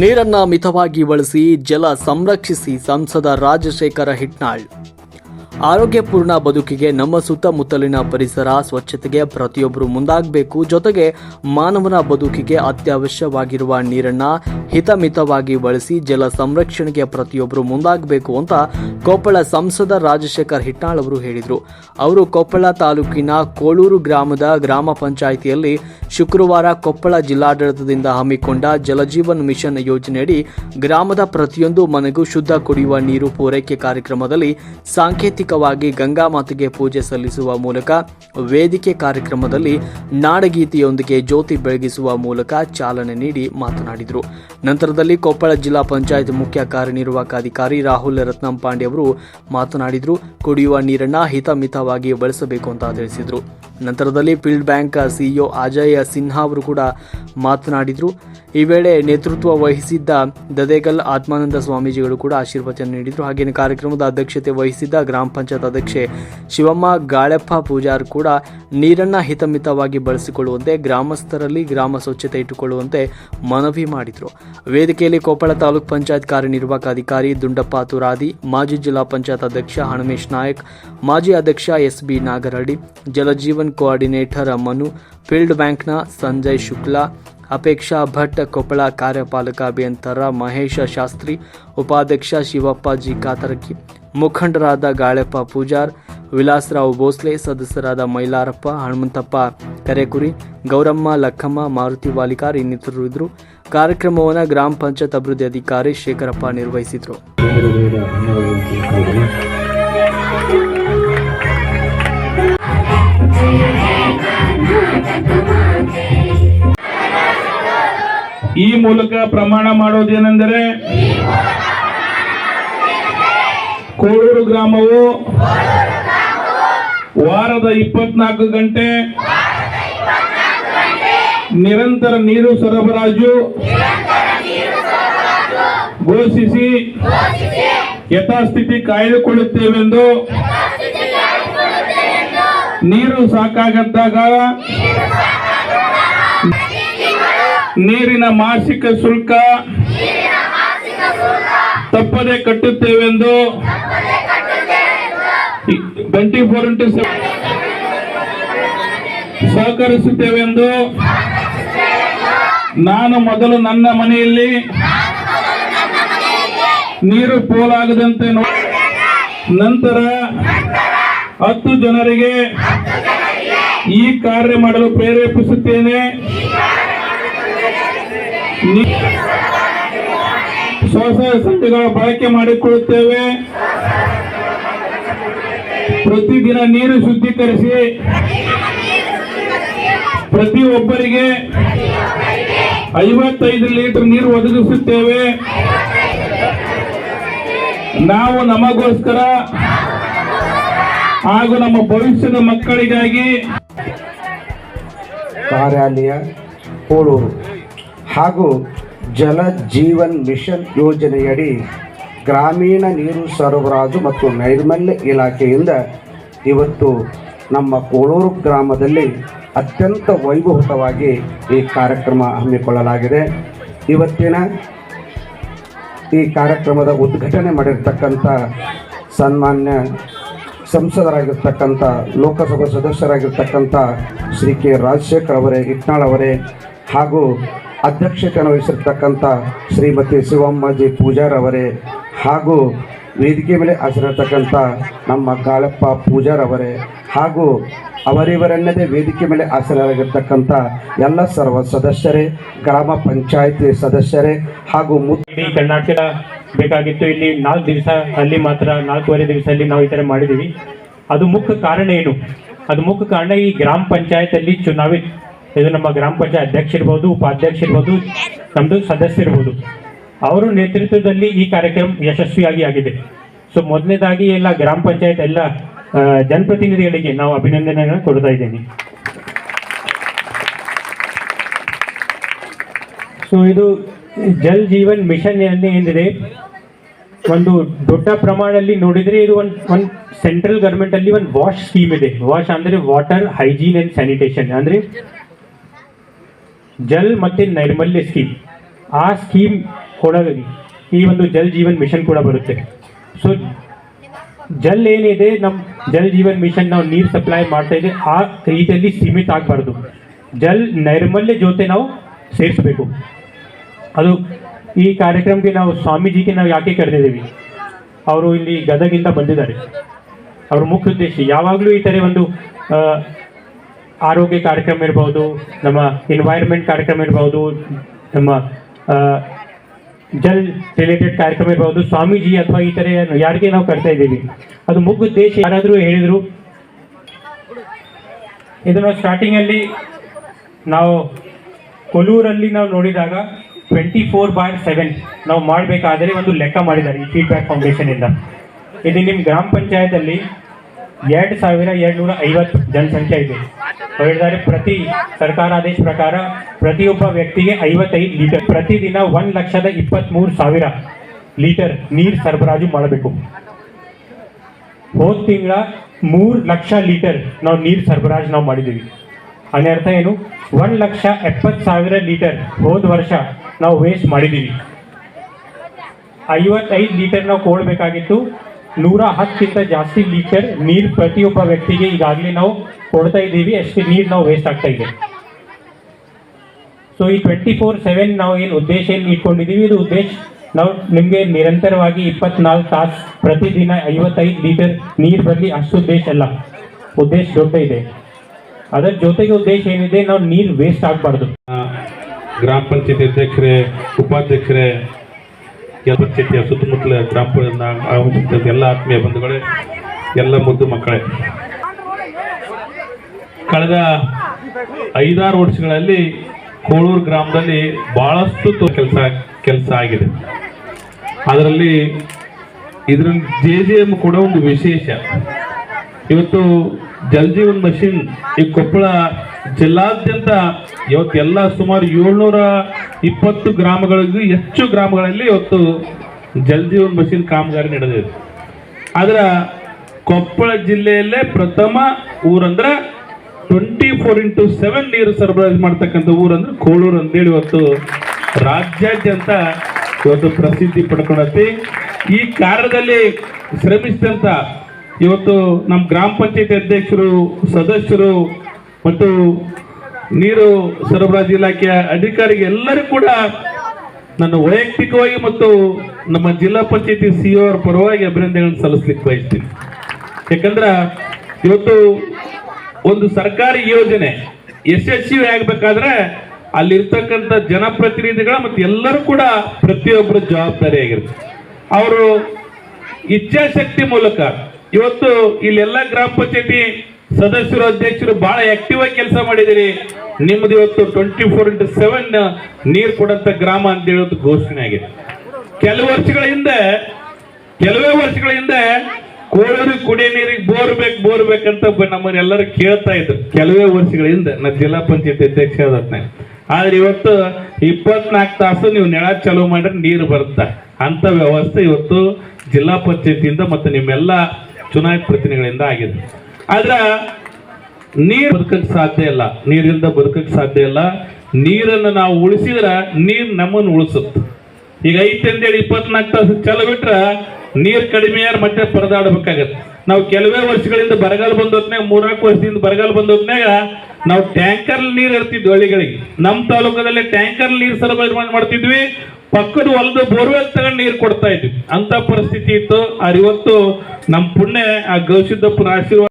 ನೀರನ್ನ ಮಿತವಾಗಿ ಬಳಸಿ ಜಲ ಸಂರಕ್ಷಿಸಿ ಸಂಸದ ರಾಜಶೇಖರ ಹಿಟ್ನಾಳ್ ಆರೋಗ್ಯಪೂರ್ಣ ಬದುಕಿಗೆ ನಮ್ಮ ಸುತ್ತಮುತ್ತಲಿನ ಪರಿಸರ ಸ್ವಚ್ಛತೆಗೆ ಪ್ರತಿಯೊಬ್ಬರು ಮುಂದಾಗಬೇಕು. ಜೊತೆಗೆ ಮಾನವನ ಬದುಕಿಗೆ ಅತ್ಯವಶ್ಯವಾಗಿರುವ ನೀರನ್ನ ಹಿತಮಿತವಾಗಿ ಬಳಸಿ ಜಲ ಸಂರಕ್ಷಣೆಗೆ ಪ್ರತಿಯೊಬ್ಬರು ಮುಂದಾಗಬೇಕು ಅಂತ ಕೊಪ್ಪಳ ಸಂಸದ ರಾಜಶೇಖರ್ ಹಿಟ್ನಾಳ್ ಅವರು ಹೇಳಿದರು. ಅವರು ಕೊಪ್ಪಳ ತಾಲೂಕಿನ ಕೋಳೂರು ಗ್ರಾಮದ ಗ್ರಾಮ ಪಂಚಾಯಿತಿಯಲ್ಲಿ ಶುಕ್ರವಾರ ಕೊಪ್ಪಳ ಜಿಲ್ಲಾಡಳಿತದಿಂದ ಹಮ್ಮಿಕೊಂಡ ಜಲಜೀವನ್ ಮಿಷನ್ ಯೋಜನೆಯಡಿ ಗ್ರಾಮದ ಪ್ರತಿಯೊಂದು ಮನೆಗೂ ಶುದ್ಧ ಕುಡಿಯುವ ನೀರು ಪೂರೈಕೆ ಕಾರ್ಯಕ್ರಮದಲ್ಲಿ ಸಾಂಕೇತಿಕವಾಗಿ ಗಂಗಾ ಮಾತೆಗೆ ಪೂಜೆ ಸಲ್ಲಿಸುವ ಮೂಲಕ ವೇದಿಕೆ ಕಾರ್ಯಕ್ರಮದಲ್ಲಿ ನಾಡಗೀತೆಯೊಂದಿಗೆ ಜ್ಯೋತಿ ಬೆಳಗಿಸುವ ಮೂಲಕ ಚಾಲನೆ ನೀಡಿ ಮಾತನಾಡಿದರು. ನಂತರದಲ್ಲಿ ಕೊಪ್ಪಳ ಜಿಲ್ಲಾ ಪಂಚಾಯತ್ ಮುಖ್ಯ ಕಾರ್ಯನಿರ್ವಾಹಕ ಅಧಿಕಾರಿ ರಾಹುಲ್ ರತ್ನಂ ಪಾಂಡೆ ಅವರು ಮಾತನಾಡಿದರು. ಕುಡಿಯುವ ನೀರನ್ನ ಹಿತಮಿತವಾಗಿ ಬಳಸಬೇಕು ಅಂತ ತಿಳಿಸಿದರು. ನಂತರದಲ್ಲಿ field bank CEO Ajay Sinha ಅವರು ಕೂಡ ಮಾತನಾಡಿದರು. ಈ ವೇಳೆ ನೇತೃತ್ವ ವಹಿಸಿದ್ದ ದದೇಗಲ್ ಆತ್ಮಾನಂದ ಸ್ವಾಮೀಜಿಗಳು ಕೂಡ ಆಶೀರ್ವಚನ ನೀಡಿದರು. ಹಾಗೆಯೇ ಕಾರ್ಯಕ್ರಮದ ಅಧ್ಯಕ್ಷತೆ ವಹಿಸಿದ್ದ ಗ್ರಾಮ ಪಂಚಾಯತ್ ಅಧ್ಯಕ್ಷೆ ಶಿವಮ್ಮ, ಗಾಳೆಪ್ಪ ಪೂಜಾರ್ ಕೂಡ ನೀರನ್ನ ಹಿತಮಿತವಾಗಿ ಬಳಸಿಕೊಳ್ಳುವಂತೆ ಗ್ರಾಮಸ್ಥರಲ್ಲಿ ಗ್ರಾಮ ಸ್ವಚ್ಛತೆ ಇಟ್ಟುಕೊಳ್ಳುವಂತೆ ಮನವಿ ಮಾಡಿದರು. ವೇದಿಕೆಯಲ್ಲಿ ಕೊಪ್ಪಳ ತಾಲೂಕ್ ಪಂಚಾಯತ್ ಕಾರ್ಯನಿರ್ವಾಹಕ ಅಧಿಕಾರಿ ದುಂಡಪ್ಪ ತುರಾದಿ, ಮಾಜಿ ಜಿಲ್ಲಾ ಪಂಚಾಯತ್ ಅಧ್ಯಕ್ಷ ಹಣಮೇಶ್ ನಾಯಕ್, ಮಾಜಿ ಅಧ್ಯಕ್ಷ S B Nagaradi Jal Jeevan coordinator Manu, field ಬ್ಯಾಂಕ್ನ ಸಂಜಯ್ ಶುಕ್ಲಾ ಅಪೇಕ್ಷಾ ಭಟ್, ಕೊಪ್ಪಳ ಕಾರ್ಯಪಾಲಕ ಅಭಿಯಂತರ ಮಹೇಶ ಶಾಸ್ತ್ರಿ, ಉಪಾಧ್ಯಕ್ಷ ಶಿವಪ್ಪ ಜಿ ಕಾತರಕಿ, ಮುಖಂಡರಾದ ಗಾಳೆಪ್ಪ ಪೂಜಾರ್, ವಿಲಾಸರಾವ್ ಭೋಸ್ಲೆ, ಸದಸ್ಯರಾದ ಮೈಲಾರಪ್ಪ, ಹನುಮಂತಪ್ಪ ಕರೆಕುರಿ, ಗೌರಮ್ಮ ಲಕ್ಕಮ್ಮ, ಮಾರುತಿ ವಾಲಿಕಾರ್ ಇನ್ನಿತರರು ಇದ್ದರು. ಕಾರ್ಯಕ್ರಮವನ್ನು ಗ್ರಾಮ ಪಂಚಾಯತ್ ಅಭಿವೃದ್ಧಿ ಅಧಿಕಾರಿ ಶೇಖರಪ್ಪ ನಿರ್ವಹಿಸಿದರು. ಬೇರೆ ಈ ಮೂಲಕ ಪ್ರಮಾಣ ಮಾಡೋದೇನೆಂದರೆ ಕೋಳೂರು ಗ್ರಾಮವು ವಾರದ ಇಪ್ಪತ್ನಾಲ್ಕು ಗಂಟೆ ನಿರಂತರ ನೀರು ಸರಬರಾಜು ಘೋಷಿಸಿ ಯಥಾಸ್ಥಿತಿ ಕಾಯ್ದುಕೊಳ್ಳುತ್ತೇವೆಂದು ನೀರು ಸಾಕಾಗದ್ದಾಗ ನೀರಿನ ಮಾಸಿಕ ಶುಲ್ಕ ತಪ್ಪದೆ ಕಟ್ಟುತ್ತೇವೆಂದು ಟ್ವೆಂಟಿ ಫೋರ್ ಇಂಟು ಸಹಕರಿಸುತ್ತೇವೆಂದು ನಾನು ಮೊದಲು ನನ್ನ ಮನೆಯಲ್ಲಿ ನೀರು ಪೋಲಾಗದಂತೆ ನಂತರ ಹತ್ತು ಜನರಿಗೆ ಈ ಕಾರ್ಯ ಮಾಡಲು ಪ್ರೇರೇಪಿಸುತ್ತೇನೆ. ಸ್ವಸಹಾಯ ಸಂಘಗಳ ಬಳಕೆ ಮಾಡಿಕೊಳ್ಳುತ್ತೇವೆ. ಪ್ರತಿದಿನ ನೀರು ಶುದ್ಧೀಕರಿಸಿ ಪ್ರತಿಯೊಬ್ಬರಿಗೆ ಐವತ್ತೈದು ಲೀಟರ್ ನೀರು ಒದಗಿಸುತ್ತೇವೆ. ನಾವು ನಮಗೋಸ್ಕರ ಹಾಗೂ ನಮ್ಮ ಭವಿಷ್ಯದ ಮಕ್ಕಳಿಗಾಗಿ ಕಾರ್ಯಾಲಯ, ಕೋಳೂರು. ಹಾಗೂ ಜಲ ಜೀವನ್ ಮಿಷನ್ ಯೋಜನೆಯಡಿ ಗ್ರಾಮೀಣ ನೀರು ಸರಬರಾಜು ಮತ್ತು ನೈರ್ಮಲ್ಯ ಇಲಾಖೆಯಿಂದ ಇವತ್ತು ನಮ್ಮ ಕೋಳೂರು ಗ್ರಾಮದಲ್ಲಿ ಅತ್ಯಂತ ವೈಭವತವಾಗಿ ಈ ಕಾರ್ಯಕ್ರಮ ಹಮ್ಮಿಕೊಳ್ಳಲಾಗಿದೆ. ಇವತ್ತಿನ ಈ ಕಾರ್ಯಕ್ರಮದ ಉದ್ಘಾಟನೆ ಮಾಡಿರ್ತಕ್ಕಂಥ ಸನ್ಮಾನ್ಯ ಸಂಸದರಾಗಿರ್ತಕ್ಕಂಥ, ಲೋಕಸಭಾ ಸದಸ್ಯರಾಗಿರ್ತಕ್ಕಂಥ ಶ್ರೀ ಕೆ ರಾಜಶೇಖರ್ ಅವರೇ, ಇಟ್ನಾಳ್ ಅವರೇ ಹಾಗೂ ಅಧ್ಯಕ್ಷತೆಯನ್ನು ವಹಿಸಿರ್ತಕ್ಕಂಥ ಶ್ರೀಮತಿ ಶಿವಮ್ಮಾಜಿ ಪೂಜಾರವರೇ ಹಾಗೂ ವೇದಿಕೆ ಮೇಲೆ ಹಾಜರಿರ್ತಕ್ಕಂಥ ನಮ್ಮ ಗಾಳಪ್ಪ ಪೂಜಾರವರೇ ಹಾಗೂ ಅವರಿವರನ್ನದೇ ವೇದಿಕೆ ಮೇಲೆ ಹಾಸರಾಗಿರ್ತಕ್ಕಂಥ ಎಲ್ಲ ಸರ್ವ ಸದಸ್ಯರೇ, ಗ್ರಾಮ ಪಂಚಾಯಿತಿ ಸದಸ್ಯರೇ ಹಾಗೂ ಮುಖ್ಯ ಕರ್ನಾಟಕ ಬೇಕಾಗಿತ್ತು ಇಲ್ಲಿ ನಾಲ್ಕು ದಿವಸ ಅಲ್ಲಿ ಮಾತ್ರ, ನಾಲ್ಕೂವರೆ ದಿವಸ ಅಲ್ಲಿ ನಾವು ಈ ಥರ ಮಾಡಿದ್ದೀವಿ. ಅದು ಮುಖ್ಯ ಕಾರಣ ಏನು? ಅದು ಮುಖ್ಯ ಕಾರಣ ಈ ಗ್ರಾಮ ಪಂಚಾಯತ್ ಅಲ್ಲಿ ಚುನಾವಿ ಇದು ನಮ್ಮ ಗ್ರಾಮ ಪಂಚಾಯತ್ ಅಧ್ಯಕ್ಷ ಇರ್ಬೋದು, ಉಪಾಧ್ಯಕ್ಷ ಇರ್ಬೋದು ನಮ್ಮದು ಸದಸ್ಯ ಇರ್ಬೋದು. ಅವರ ನೇತೃತ್ವದಲ್ಲಿ ಈ ಕಾರ್ಯಕ್ರಮ ಯಶಸ್ವಿಯಾಗಿ ಆಗಿದೆ. ಸೊ ಮೊದಲನೇದಾಗಿ ಎಲ್ಲ ಗ್ರಾಮ ಪಂಚಾಯತ್, ಎಲ್ಲ ಜನಪ್ರತಿನಿಧಿಗಳಿಗೆ ನಾವು ಅಭಿನಂದನೆಗಳನ್ನು ಕೊಡ್ತಾ ಇದ್ದೀನಿ. ಸೊ ಇದು ಜಲ್ ಜೀವನ್ ಮಿಷನ್ ಏನಿದೆ? ಒಂದು ದೊಡ್ಡ ಪ್ರಮಾಣದಲ್ಲಿ ನೋಡಿದರೆ ಇದು ಒಂದು ಒಂದು ಸೆಂಟ್ರಲ್ ಗೌರ್ಮೆಂಟಲ್ಲಿ ಒಂದು ವಾಶ್ ಸ್ಕೀಮ್ ಇದೆ. ವಾಶ್ ಅಂದರೆ ವಾಟರ್, ಹೈಜೀನ್ ಆ್ಯಂಡ್ ಸ್ಯಾನಿಟೇಷನ್. ಅಂದ್ರೆ ಜಲ್ ಮತ್ತು ನೈರ್ಮಲ್ಯ ಸ್ಕೀಮ್ ಆ ಸ್ಕೀಮ್ ಕೂಡ ಈ ಒಂದು ಜಲ್ ಜೀವನ್ ಮಿಷನ್ ಕೂಡ ಬರುತ್ತೆ. ಸೊ ಜಲ್ ಏನಿದೆ ನಮ್ಮ ಜಲ್ ಜೀವನ್ ಮಿಷನ್ ನಾವು ನೀರು ಸಪ್ಲೈ ಮಾಡ್ತಾ ಇದೆ ಆ ರೀತಿಯಲ್ಲಿ ಸೀಮಿತ ಆಗಬಾರ್ದು. ಜಲ್ ನೈರ್ಮಲ್ಯ ಜೊತೆ ನಾವು ಸೇರಿಸಬೇಕು. ಅದು ಈ ಕಾರ್ಯಕ್ರಮಕ್ಕೆ ನಾವು ಸ್ವಾಮೀಜಿಗೆ ನಾವು ಯಾಕೆ ಕರೆದಿದ್ದೀವಿ? ಅವರು ಇಲ್ಲಿ ಗದಗಿಂದ ಬಂದಿದ್ದಾರೆ. ಅವ್ರ ಮುಖ್ಯ ಉದ್ದೇಶ ಯಾವಾಗಲೂ ಈ ಥರ ಒಂದು ಆರೋಗ್ಯ ಕಾರ್ಯಕ್ರಮ ಇರ್ಬೋದು, ನಮ್ಮ ಎನ್ವೈರ್ಮೆಂಟ್ ಕಾರ್ಯಕ್ರಮ ಇರ್ಬೋದು, ನಮ್ಮ ಜಲ್ ರಿಲೇಟೆಡ್ ಕಾರ್ಯಕ್ರಮ ಇರ್ಬೋದು, ಸ್ವಾಮೀಜಿ ಅಥವಾ ಈ ಥರ ಯಾರಿಗೆ ನಾವು ಕರ್ತಾ ಇದ್ದೀವಿ. ಅದು ಮುಗ್ಗು ದೇಶ ಯಾರಾದರೂ ಹೇಳಿದರು? ಇದನ್ನು ಸ್ಟಾರ್ಟಿಂಗಲ್ಲಿ ನಾವು ಕೊಲೂರಲ್ಲಿ ನಾವು ನೋಡಿದಾಗ ಟ್ವೆಂಟಿ ಫೋರ್ ಬಾರ್ ಸೆವೆನ್ ನಾವು ಮಾಡಬೇಕಾದರೆ ಒಂದು ಲೆಕ್ಕ ಮಾಡಿದ್ದಾರೆ ಈ ಫೀಡ್ಬ್ಯಾಕ್ ಫೌಂಡೇಶನಿಂದ ಇದು. ನಿಮ್ಮ ಗ್ರಾಮ ಪಂಚಾಯತಲ್ಲಿ ಎರಡು ಸಾವಿರ ಎರಡುನೂರ ಐವತ್ತು ಜನಸಂಖ್ಯೆ ಇದೆ. ಹೇಳಿದರೆ ಪ್ರತಿ ಸರ್ಕಾರ ಆದೇಶ ಪ್ರಕಾರ ಪ್ರತಿಯೊಬ್ಬ ವ್ಯಕ್ತಿಗೆ ಐವತ್ತೈದು ಲೀಟರ್, ಪ್ರತಿದಿನ ಒಂದು ಲಕ್ಷದ ಇಪ್ಪತ್ತ್ಮೂರು ಸಾವಿರ ಲೀಟರ್ ನೀರು ಸರಬರಾಜು ಮಾಡಬೇಕು. ಹೋದ ತಿಂಗಳ ಮೂರು ಲಕ್ಷ ಲೀಟರ್ ನಾವು ನೀರು ಸರಬರಾಜು ನಾವು ಮಾಡಿದ್ದೀವಿ. ಅಂದರೆ ಅರ್ಥ ಏನು? ಒಂದು ಲಕ್ಷ ಎಪ್ಪತ್ತು ಸಾವಿರ ಲೀಟರ್ ಹೋದ ವರ್ಷ ನಾವು ವೇಸ್ಟ್ ಮಾಡಿದ್ದೀವಿ. ಐವತ್ತೈದು ಲೀಟರ್ ನಾವು ಕೊಡಬೇಕಾಗಿತ್ತು. ನೂರ ಹತ್ತಕ್ಕಿಂತ ಜಾಸ್ತಿ ಲೀಟರ್ ನೀರು ಪ್ರತಿಯೊಬ್ಬ ವ್ಯಕ್ತಿಗೆ ಈಗಾಗಲೇ ನಾವು ಕೊಡ್ತಾ ಇದ್ದೀವಿ. ಅಷ್ಟೇ ನೀರು ನಾವು ವೇಸ್ಟ್ ಆಗ್ತಾ ಇದೆ. ಸೊ ಈ ಟ್ವೆಂಟಿ ಫೋರ್ ಸೆವೆನ್ ನಾವು ಏನು ಉದ್ದೇಶ ಏನು ಇಟ್ಕೊಂಡಿದ್ದೀವಿ? ಇದು ಉದ್ದೇಶ ನಾವು ನಿಮಗೆ ನಿರಂತರವಾಗಿ ಇಪ್ಪತ್ನಾಲ್ಕು ತಾಸು ಪ್ರತಿದಿನ ಐವತ್ತೈದು ಲೀಟರ್ ನೀರು ಬರಲಿ. ಅಷ್ಟು ಉದ್ದೇಶ ಅಲ್ಲ. ಉದ್ದೇಶ ದೊಡ್ಡ ಇದೆ. ಅದರ ಜೊತೆಗೆ ಉದ್ದೇಶ ಏನಿದೆ? ನಾವು ನೀರು ವೇಸ್ಟ್ ಆಗಬಾರ್ದು. ಗ್ರಾಮ ಪಂಚಾಯತಿ ಅಧ್ಯಕ್ಷರೇ, ಉಪಾಧ್ಯಕ್ಷರೇ ಎಲ್ಲ ಕ್ಷೇತ್ರ ಸುತ್ತಮುತ್ತಲ ಗ್ರಾಮ ಎಲ್ಲ ಆತ್ಮೀಯ ಬಂಧುಗಳೇ, ಎಲ್ಲ ಮುದ್ದು ಮಕ್ಕಳೇ. ಕಳೆದ ಐದಾರು ವರ್ಷಗಳಲ್ಲಿ ಕೋಳೂರು ಗ್ರಾಮದಲ್ಲಿ ಬಹಳಷ್ಟು ಕೆಲಸ ಕೆಲಸ ಆಗಿದೆ. ಅದರಲ್ಲಿ ಇದರಲ್ಲಿ ಜೆ ಕೂಡ ಒಂದು ವಿಶೇಷ. ಇವತ್ತು ಜಲ್ ಜೀವನ್ ಮಷಿನ್ ಈ ಕೊಪ್ಪಳ ಜಿಲ್ಲಾದ್ಯಂತ ಇವತ್ತು ಎಲ್ಲ ಸುಮಾರು ಏಳ್ನೂರ ಇಪ್ಪತ್ತು ಗ್ರಾಮಗಳಿಗೂ ಹೆಚ್ಚು ಗ್ರಾಮಗಳಲ್ಲಿ ಇವತ್ತು ಜಲ್ ಜೀವನ್ ಮಷಿನ್ ಕಾಮಗಾರಿ ನಡೆದಿದೆ. ಆದ್ರೆ ಕೊಪ್ಪಳ ಜಿಲ್ಲೆಯಲ್ಲೇ ಪ್ರಥಮ ಊರಂದ್ರೆ ಟ್ವೆಂಟಿ ಫೋರ್ ಇಂಟು ಸೆವೆನ್ ನೀರು ಸರಬರಾಜು ಮಾಡ್ತಕ್ಕಂಥ ಊರಂದ್ರೆ ಕೋಳೂರು ಅಂತೇಳಿ ಇವತ್ತು ರಾಜ್ಯಾದ್ಯಂತ ಇವತ್ತು ಪ್ರಸಿದ್ಧಿ ಪಡ್ಕೊಂಡತಿ. ಈ ಕಾರ್ಯದಲ್ಲಿ ಶ್ರಮಿಸಿದಂತ ಇವತ್ತು ನಮ್ಮ ಗ್ರಾಮ ಪಂಚಾಯತಿ ಅಧ್ಯಕ್ಷರು, ಸದಸ್ಯರು ಮತ್ತು ನೀರು ಸರಬರಾಜು ಇಲಾಖೆಯ ಅಧಿಕಾರಿಗೆ ಎಲ್ಲರೂ ಕೂಡ ನನ್ನ ವೈಯಕ್ತಿಕವಾಗಿ ಮತ್ತು ನಮ್ಮ ಜಿಲ್ಲಾ ಪಂಚಾಯತಿ ಸಿ ಅವರ ಪರವಾಗಿ ಅಭಿನಂದನೆಗಳನ್ನು ಸಲ್ಲಿಸ್ಲಿಕ್ಕೆ ಬಯಸ್ತೀನಿ. ಯಾಕಂದ್ರೆ ಇವತ್ತು ಒಂದು ಸರ್ಕಾರಿ ಯೋಜನೆ ಯಶಸ್ವಿ ಆಗಬೇಕಾದ್ರೆ ಅಲ್ಲಿರ್ತಕ್ಕಂಥ ಜನಪ್ರತಿನಿಧಿಗಳ ಮತ್ತು ಎಲ್ಲರೂ ಕೂಡ ಪ್ರತಿಯೊಬ್ಬರ ಜವಾಬ್ದಾರಿ ಆಗಿರುತ್ತೆ ಅವರು ಇಚ್ಛಾಶಕ್ತಿ ಮೂಲಕ ಇವತ್ತು ಇಲ್ಲೆಲ್ಲ ಗ್ರಾಮ ಪಂಚಾಯತಿ ಸದಸ್ಯರು, ಅಧ್ಯಕ್ಷರು ಬಹಳ ಆಕ್ಟಿವ್ ಆಗಿ ಕೆಲಸ ಮಾಡಿದಿರಿ ನಿಮ್ದು ಇವತ್ತು ಟ್ವೆಂಟಿ ಫೋರ್ ಇಂಟು ಸೆವೆನ್ ನೀರು ಕೊಡಂತ ಗ್ರಾಮ ಅಂತ ಹೇಳೋದು ಘೋಷಣೆ ಆಗಿದೆ. ಕೆಲವು ವರ್ಷಗಳ ಹಿಂದೆ, ಕೆಲವೇ ವರ್ಷಗಳ ಹಿಂದೆ ಕೋಳೂರು ಕುಡಿಯ ನೀರಿಗೆ ಬೋರ್ ಬೇಕು, ಬೋರ್ ಬೇಕಂತ ನಮ್ಮನ್ನೆಲ್ಲರೂ ಕೇಳ್ತಾ ಇದ್ರು. ಕೆಲವೇ ವರ್ಷಗಳ ಹಿಂದೆ, ನಾ ಜಿಲ್ಲಾ ಪಂಚಾಯತ್ ಅಧ್ಯಕ್ಷ ಆದತ್ನೆ ಆದ್ರೆ ಇವತ್ತು ಇಪ್ಪತ್ನಾಲ್ಕು ತಾಸು ನೀವು ನೆಳ ಚಾಲೂ ಮಾಡಿದ್ರೆ ನೀರು ಬರುತ್ತೆ? ಅಂತ ವ್ಯವಸ್ಥೆ ಇವತ್ತು ಜಿಲ್ಲಾ ಪಂಚಾಯತಿಯಿಂದ ಮತ್ತು ನಿಮ್ಮೆಲ್ಲ ಚುನಾಯಿತ ಪ್ರತಿನಿಧಿಗಳಿಂದ ಆಗಿದೆ ಆದ್ರೆ ನೀರು ಬದುಕಕ್ಕೆ ಸಾಧ್ಯ ಇಲ್ಲ. ನೀರಿಂದ ಬದುಕಕ್ಕೆ ಸಾಧ್ಯ ಇಲ್ಲ. ನೀರನ್ನು ನಾವು ಉಳಿಸಿದ್ರ ನೀರು ನಮ್ಮನ್ನು ಉಳಿಸುತ್ತೆ. ಈಗ ಐತೆ ಅಂತೇಳಿ ಇಪ್ಪತ್ನಾಲ್ಕು ತಾಸು ಚಲ ಬಿಟ್ರೆ ನೀರು ಕಡಿಮೆ ಯಾರು ಮತ್ತೆ ಪರದಾಡಬೇಕಾಗತ್ತೆ. ನಾವು ಕೆಲವೇ ವರ್ಷಗಳಿಂದ ಬರಗಾಲ ಬಂದ ಹೊತ್ನ್ಯಾಗ, ಮೂರ್ನಾಲ್ಕು ವರ್ಷದಿಂದ ಬರಗಾಲ ಬಂದ ಹೊತ್ನ್ಯಾಗ ನಾವು ಟ್ಯಾಂಕರ್ ನೀರು ಇರ್ತಿದ್ವಿ ಹಳ್ಳಿಗಳಿಗೆ. ನಮ್ಮ ತಾಲೂಕದಲ್ಲಿ ಟ್ಯಾಂಕರ್ ನೀರು ಸರಬರಾಜು ಮಾಡ್- ಮಾಡ್ತಿದ್ವಿ. ಪಕ್ಕದ ಹೊಲದ ಬೋರ್ವೆಲ್ ತಗೊಂಡು ನೀರು ಕೊಡ್ತಾ ಇದ್ವಿ. ಅಂತ ಪರಿಸ್ಥಿತಿ ಇತ್ತು. ಆ ಇವತ್ತು ನಮ್ಮ ಪುಣ್ಯ ಆ ಗೌಶಿದ್ದಪ್ಪನ ಆಶೀರ್ವಾದ